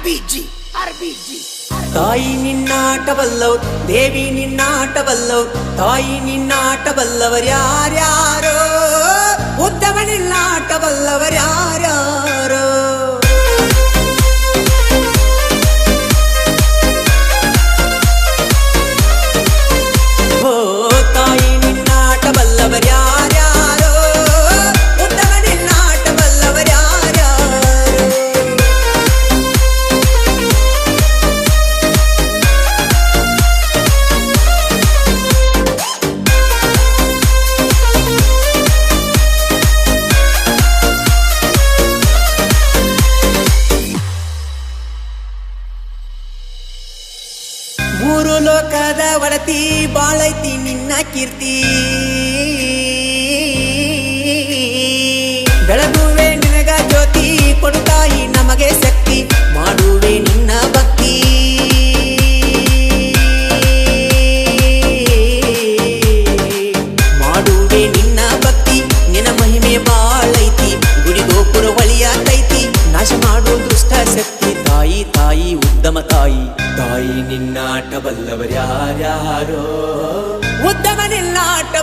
ಆರ್ಬಿಜಿ ಆರ್ಬಿಜಿ ತಾಯಿ ನಿನ್ನಾಟಬಲ್ಲವ್ರು ದೇವಿ ನಿನ್ನಾಟಬಲ್ಲವ್ರು ತಾಯಿ ನಿನ್ನಾಟಬಲ್ಲವರ್ಯಾರ್ಯಾರೋ ಉದ್ದಮ ನಿನ್ನಾಟಬಲ್ಲವರ್ಯಾರ್ಯಾರೋ ಮೂರು ಲೋಕದ ಒಡತಿ ಬಾಳೈತಿ ನಿನ್ನ ಕೀರ್ತಿ ಉದ್ದಮ ತಾಯಿ ತಾಯಿ ನಿನ್ನಾಟ ಬಲ್ಲವರ್ಯಾರ್ಯಾರೋ ಉದ್ದಮ ನಿನ್ನಾಟ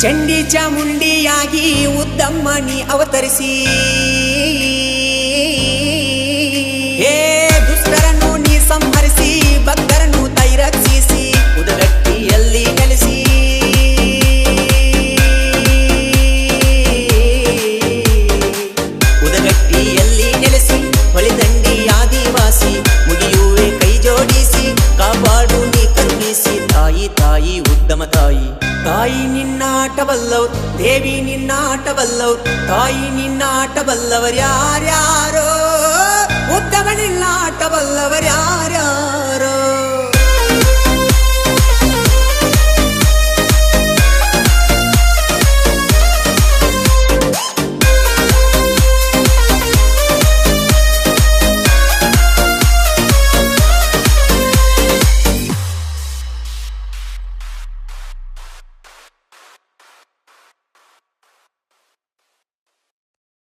ಚಂಡಿ ಚಾಮುಂಡಿಯಾಗಿ ಉದ್ದಮ್ಮನಿ ಅವತರಿಸಿ. ತಾಯಿ ನಿನ್ನಾಟವಲ್ಲವ್ರು ದೇವಿ ನಿನ್ನಾಟವಲ್ಲವ್ರು ತಾಯಿ ನಿನ್ನಾಟ ಬಲ್ಲವರ್ಯಾರ್ಯಾರೋ ಉದ್ದಮ ನಿನ್ನಾಟ ಬಲ್ಲವರ್ಯಾರ್ಯಾರೋ